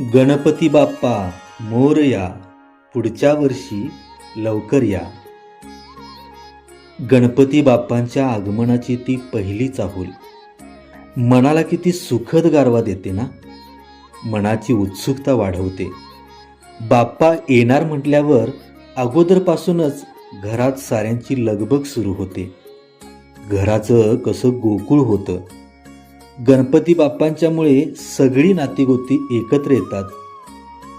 गणपती बाप्पा मोरया पुढच्या वर्षी लवकर या. गणपती बाप्पांच्या आगमनाची ती पहिली चाहूल. मनाला किती सुखद गारवा देते ना? मनाची उत्सुकता वाढवते. बाप्पा येणार म्हटल्यावर अगोदरपासूनच घरात साऱ्यांची लगबग सुरू होते. घराचं कसं गोकुळ होतं गणपती बाप्पांच्यामुळे सगळी नातीगोती एकत्र येतात.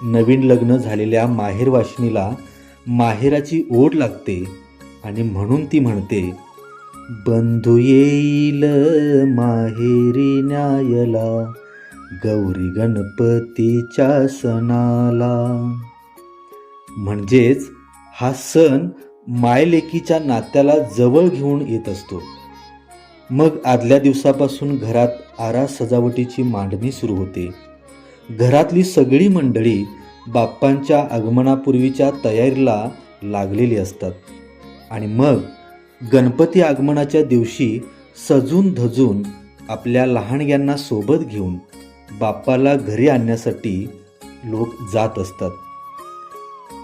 नवीन लग्न झालेल्या माहेरवाशिनीला माहेराची ओढ लागते आणि म्हणून ती म्हणते बंधू येईल माहेरी न्यायला गौरी गणपतीच्या सणाला. म्हणजेच हा सण मायलेकीच्या नात्याला जवळ घेऊन येत असतो. मग आदल्या दिवसापासून घरात आरा सजावटीची मांडणी सुरू होते. घरातली सगळी मंडळी बाप्पांच्या आगमनापूर्वीच्या तयारीला लागलेली असतात. आणि मग गणपती आगमनाच्या दिवशी सजून धजून आपल्या लहानग्यांना सोबत घेऊन बाप्पाला घरी आणण्यासाठी लोक जात असतात.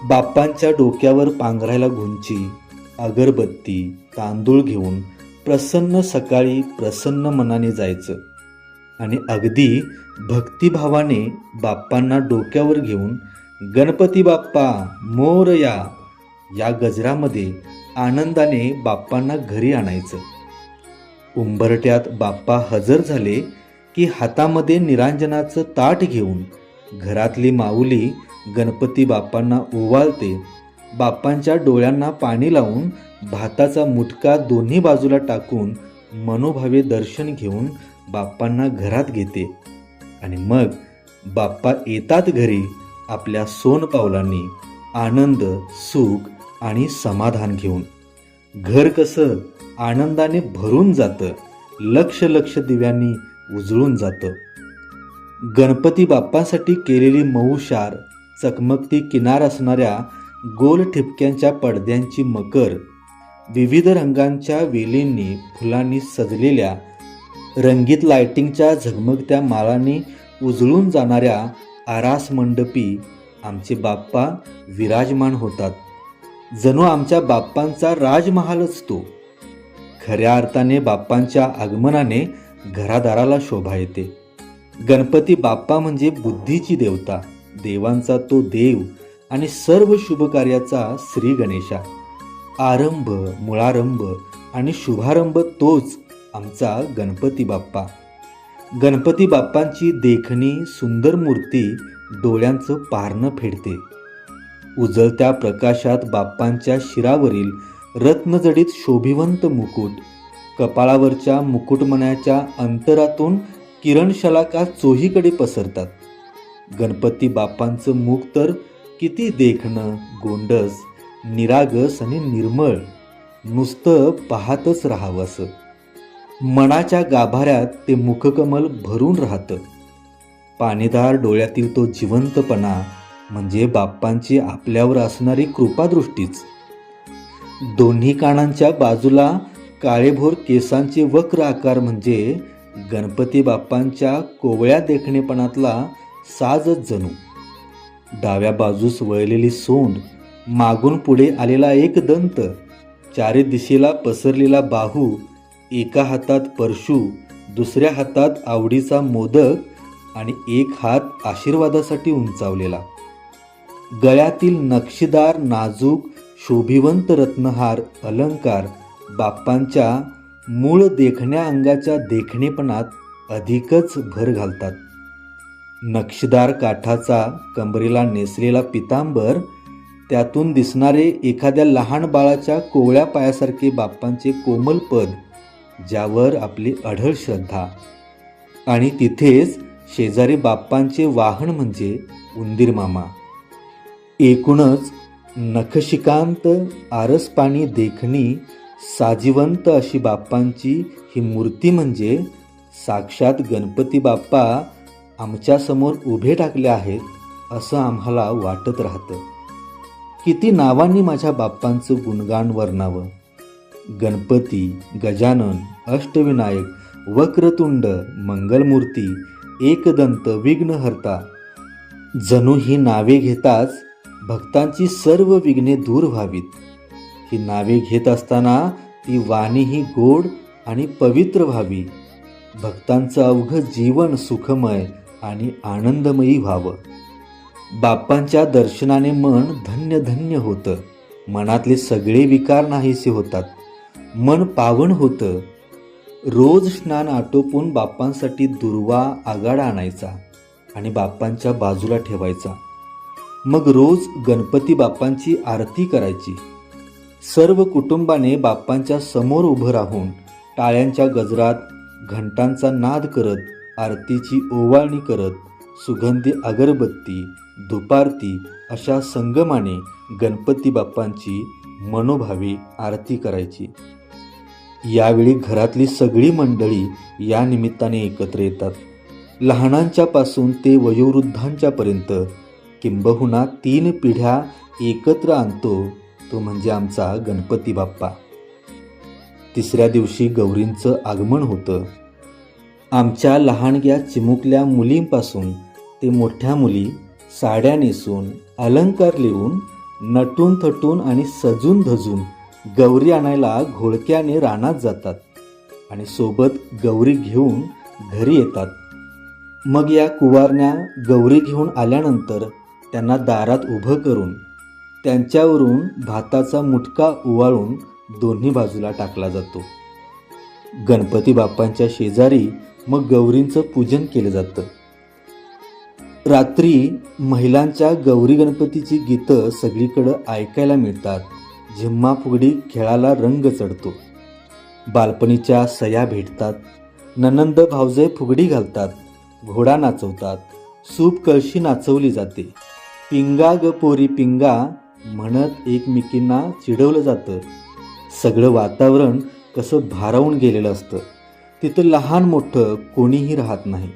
बाप्पांच्या डोक्यावर पांघरायला घुंची अगरबत्ती तांदूळ घेऊन प्रसन्न सकाळी प्रसन्न मनाने जायचं. आणि अगदी भक्तिभावाने बाप्पांना डोक्यावर घेऊन गणपती बाप्पा मोरया या गजरामध्ये आनंदाने बाप्पांना घरी आणायचं. उंबरट्यात बाप्पा हजर झाले की हातामध्ये निरांजनाचं ताट घेऊन घरातली माऊली गणपती बाप्पांना ओवाळते. बाप्पांच्या डोळ्यांना पाणी लावून भाताचा मुटका दोन्ही बाजूला टाकून मनोभावे दर्शन घेऊन बाप्पांना घरात घेते आणि मग बाप्पा येतात घरी आपल्या सोनपावलांनी आनंद सुख आणि समाधान घेऊन. घर कसं आनंदाने भरून जातं लक्ष लक्ष दिव्यांनी उजळून जातं. गणपती बाप्पासाठी केलेली मऊशार चकमकती किनार असणाऱ्या गोल ठिपक्यांच्या पडद्यांची मकर विविध रंगांच्या वेलींनी फुलांनी सजलेल्या रंगीत लायटिंगच्या झगमगत्या माळांनी उजळून जाणाऱ्या आरास मंडपी आमचे बाप्पा विराजमान होतात. जणू आमच्या बाप्पांचा राजमहालच तो खऱ्या अर्थाने बाप्पांच्या आगमनाने घरादाराला शोभा येते. गणपती बाप्पा म्हणजे बुद्धीची देवता देवांचा तो देव आणि सर्व शुभकार्याचा श्री गणेशा. आरंभ मुळारंभ आणि शुभारंभ तोच आमचा गणपती बाप्पा. गणपती बाप्पांची देखणी सुंदर मूर्ती डोळ्यांचं पारणं फेडते. उजळत्या प्रकाशात बाप्पांच्या शिरावरील रत्नजडीत शोभिवंत मुकुट कपाळावरच्या मुकुटमण्याच्या अंतरातून किरणशलाका चोहीकडे पसरतात? गणपती बाप्पांचं मुख तर किती देखणं गोंडस निरागस आणि निर्मळ नुसतं पाहतच राहावं असं मनाच्या गाभाऱ्यात ते मुखकमल भरून राहतं. पाणीदार डोळ्यातील तो जिवंतपणा म्हणजे बाप्पांची आपल्यावर असणारी कृपादृष्टीच. दोन्ही कानांच्या बाजूला काळेभोर केसांचे वक्र आकार म्हणजे गणपती बाप्पांच्या कोवळ्या देखणेपणातला साजच जणू. डाव्या बाजूस वळलेली सोंड मागून पुढे आलेला एक दंत चारी दिशेला पसरलेला बाहू एका हातात परशू दुसऱ्या हातात आवडीचा मोदक आणि एक हात आशीर्वादासाठी उंचावलेला. गळ्यातील नक्षीदार नाजूक शोभिवंत रत्नहार अलंकार बाप्पांच्या मूळ देखण्या अंगाच्या देखणेपणात अधिकच भर घालतात. नक्षीदार काठाचा कंबरेला नेसलेला पितांबर त्यातून दिसणारे एखाद्या लहान बाळाच्या कोवळ्या पायासारखे बाप्पांचे कोमल पद ज्यावर आपली अढळ श्रद्धा. आणि तिथेच शेजारी बाप्पांचे वाहन म्हणजे उंदीर मामा. एकूणच नखशिकांत आरसपाणी देखणी साजिवंत अशी बाप्पांची ही मूर्ती म्हणजे साक्षात गणपती बाप्पा आमच्यासमोर उभे टाकले आहेत असं आम्हाला वाटत राहतं. किती नावांनी माझ्या बाप्पांचं गुणगान वर्णावं. गणपती गजानन अष्टविनायक वक्रतुंड मंगलमूर्ती एकदंत विघ्नहर्ता. जणू ही नावे घेताच भक्तांची सर्व विघ्ने दूर व्हावीत. ही नावे घेत असताना ती वाणीही गोड आणि पवित्र व्हावी. भक्तांचं अवघं जीवन सुखमय आणि आनंदमयी व्हावं. बाप्पांच्या दर्शनाने मन धन्य धन्य होतं. मनातले सगळे विकार नाहीसे होतात. मन पावन होतं. रोज स्नान आटोपून बाप्पांसाठी दुर्वा आगाडा आणायचा आणि बाप्पांच्या बाजूला ठेवायचा. मग रोज गणपती बाप्पांची आरती करायची. सर्व कुटुंबाने बाप्पांच्या समोर उभं राहून टाळ्यांच्या गजरात घंटांचा नाद करत आरतीची ओवाळणी करत सुगंधी अगरबत्ती दुपारती अशा संगमाने गणपती बाप्पांची मनोभावी आरती करायची. यावेळी घरातली सगळी मंडळी या निमित्ताने एकत्र येतात. लहानांच्या पासून ते वयोवृद्धांच्यापर्यंत किंबहुना तीन पिढ्या एकत्र आणतो तो म्हणजे आमचा गणपती बाप्पा. तिसऱ्या दिवशी गौरींचं आगमन होतं. आमच्या लहानग्या चिमुकल्या मुलींपासून ते मोठ्या मुली साड्या नेसून अलंकार लिहून नटून थटून आणि सजून धजून गौरी आणायला घोळक्याने रानात जातात आणि सोबत गौरी घेऊन घरी येतात. मग या कुवारण्या गौरी घेऊन आल्यानंतर त्यांना दारात उभं करून त्यांच्यावरून भाताचा मुटका उवाळून दोन्ही बाजूला टाकला जातो. गणपती बाप्पांच्या शेजारी मग गौरींचं पूजन केलं जातं. रात्री महिलांच्या गौरी गणपतीची गीतं सगळीकडं ऐकायला मिळतात. झिम्मा फुगडी खेळाला रंग चढतो. बालपणीच्या सया भेटतात. ननंद भावजे फुगडी घालतात. घोडा नाचवतात. सूप कळशी नाचवली जाते. पिंगा ग पोरी पिंगा म्हणत एकमेकींना चिडवलं जातं. सगळं वातावरण कसं भारावून गेलेलं असतं. तिथं लहान मोठं कोणीही राहत नाही.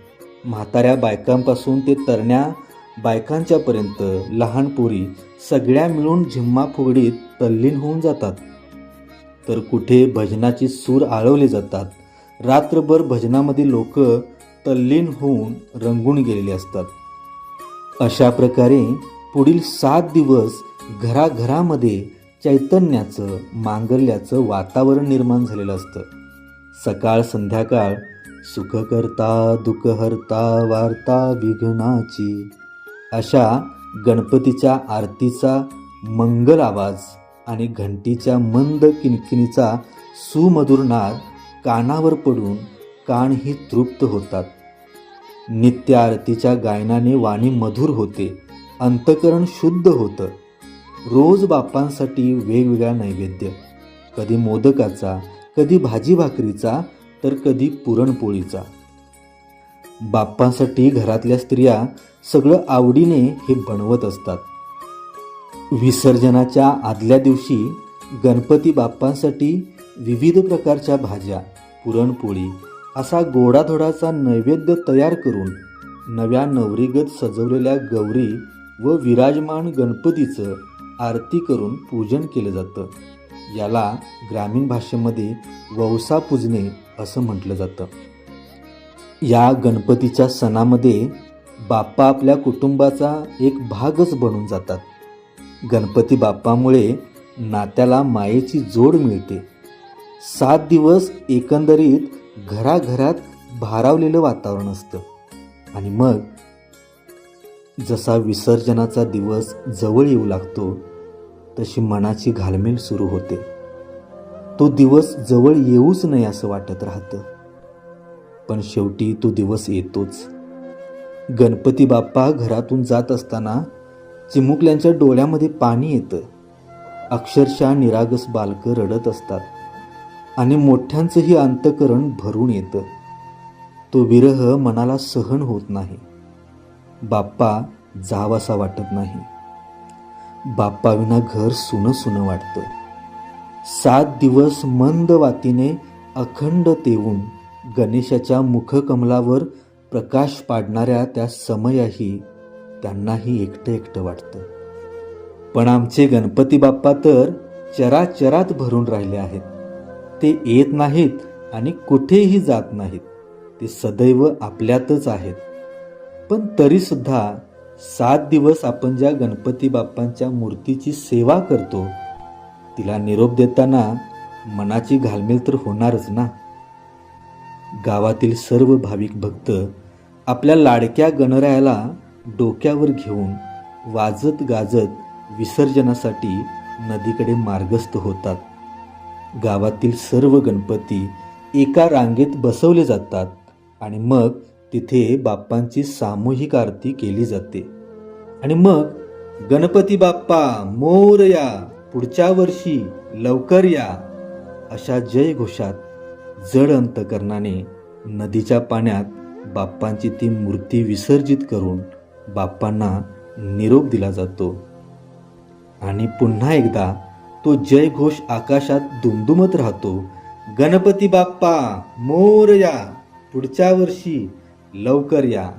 म्हाताऱ्या बायकांपासून ते तरण्या बायकांच्यापर्यंत लहान पोरी सगळ्या मिळून झिम्मा फुगडीत तल्लीन होऊन जातात. तर कुठे भजनाची सूर आळवले जातात रात्रभर भजनामध्ये लोक तल्लीन होऊन रंगून गेलेले असतात. अशा प्रकारे पुढील सात दिवस घराघरामध्ये चैतन्याचं मांगल्याचं वातावरण निर्माण झालेलं असतं. सकाळ संध्याकाळ सुख करता वार्ता विघ्नाची अशा गणपतीच्या आरतीचा मंगल आवाज आणि घंटीच्या मंद किणकिणीचा सुमधुर नाद कानावर पडून कानही तृप्त होतात. नित्य आरतीच्या गायनाने वाणी मधुर होते अंतकरण शुद्ध होतं. रोज बाप्पांसाठी वेगवेगळा नैवेद्य कधी मोदकाचा कधी भाजी भाकरीचा तर कधी पुरणपोळीचा. बाप्पांसाठी घरातल्या स्त्रिया सगळं आवडीने हे बनवत असतात. विसर्जनाच्या आदल्या दिवशी गणपती बाप्पांसाठी विविध प्रकारच्या भाज्या पुरणपोळी असा गोडाधोडाचा नैवेद्य तयार करून नव्या नवरीगत सजवलेल्या गौरी व विराजमान गणपतीचं आरती करून पूजन केलं जातं. याला ग्रामीण भाषेमध्ये वौसा पूजणे असं म्हटलं जातं. या गणपतीच्या सणामध्ये बाप्पा आपल्या कुटुंबाचा एक भागच बनून जातात. गणपती बाप्पामुळे नात्याला मायेची जोड मिळते. सात दिवस एकंदरीत घराघरात भारावलेलं वातावरण असतं. आणि मग जसा विसर्जनाचा दिवस जवळ येऊ लागतो तशी मनाची घालमेल सुरू होते. तो दिवस जवळ येऊच नये असं वाटत राहतं. पण शेवटी तो दिवस येतोच. गणपती बाप्पा घरातून जात असताना चिमुकल्यांच्या डोळ्यामध्ये पाणी येतं. अक्षरशः निरागस बालकं रडत असतात. आणि मोठ्यांचंही अंतकरण भरून येतं. तो विरह मनाला सहन होत नाही. बाप्पा जावासा वाटत नाही. बाप्पाविना घर सुनं सुनं वाटतं. सात दिवस मंद वातीने अखंड तेवून गणेशाच्या मुखकमलावर प्रकाश पाडणाऱ्या त्या समयाही त्यांनाही एकटं एकटं वाटतं. पण आमचे गणपती बाप्पा तर चराचरात भरून राहिले आहेत. ते येत नाहीत आणि कुठेही जात नाहीत. ते सदैव आपल्यातच आहेत. पण तरीसुद्धा सात दिवस आपण ज्या गणपती बाप्पांच्या मूर्तीची सेवा करतो तिला निरोप देताना मनाची घालमेल तर होणारच ना? गावातील सर्व भाविक भक्त आपल्या लाडक्या गणरायाला डोक्यावर घेऊन वाजत गाजत विसर्जनासाठी नदीकडे मार्गस्थ होतात. गावातील सर्व गणपती एका रांगेत बसवले जातात आणि मग तिथे बाप्पांची सामूहिक आरती केली जाते. आणि मग गणपती बाप्पा मोर या पुढच्या वर्षी लवकर या अशा जयघोषात जड अंतकरणाने नदीच्या पाण्यात बाप्पांची ती मूर्ती विसर्जित करून बाप्पांना निरोप दिला जातो. आणि पुन्हा एकदा तो जयघोष आकाशात दुमदुमत राहतो. गणपती बाप्पा मोर या पुढच्या वर्षी लवकर या.